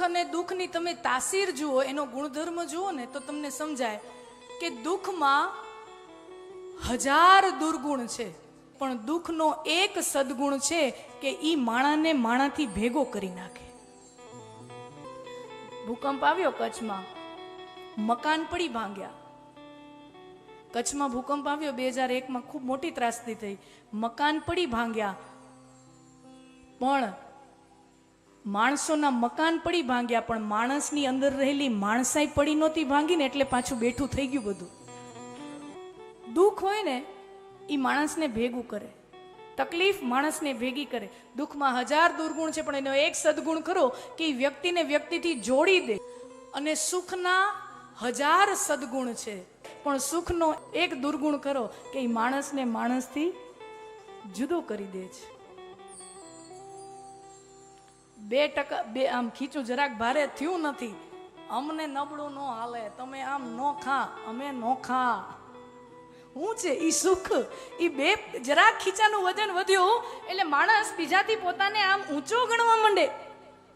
સુખ અને દુઃખની તમે તાસીર જુઓ, એનો ગુણધર્મ જુઓ ને, તો તમને સમજાય કે દુઃખમાં હજાર દુર્ગુણ છે. પણ દુઃખનો એક સદગુણ છે કે એ માણાને માણાથી ભેગો કરી નાખે. ભૂકંપ આવ્યો કચ્છમાં. મકાન પડી ભાંગ્યા. કચ્છમાં ભૂકંપ આવ્યો બે હજાર એકમાં, ખૂબ મોટી ત્રાસદી થઈ. મકાન પડી ભાંગ્યા. પણ માણસોના મકાન પડી ભાંગ્યા, પણ માણસની અંદર રહેલી માણસાઈ પડી નહોતી ભાંગીને એટલે પાછું બેઠું થઈ ગયું બધું. દુઃખ હોય ને એ માણસને ભેગું કરે. તકલીફ માણસને ભેગી કરે. દુઃખમાં હજાર દુર્ગુણ છે, પણ એનો એક સદગુણ ખરો કે એ વ્યક્તિને વ્યક્તિથી જોડી દે. અને સુખના હજાર સદગુણ છે, પણ સુખનો એક દુર્ગુણ કરો કે એ માણસને માણસથી જુદો કરી દે છે. બે ટકા, બે આમ ખીચું જરાક ભારે થયું નથી. અમને નબળું ન હાલે, તમે આમ નો ખા, અમે નો ખા. હું છે ઈ સુખ, ઈ બે જરાક ખીચાનું વજન વધ્યું, એટલે માણસ બીજાથી પોતાને આમ ઊંચો ગણવા માંડે.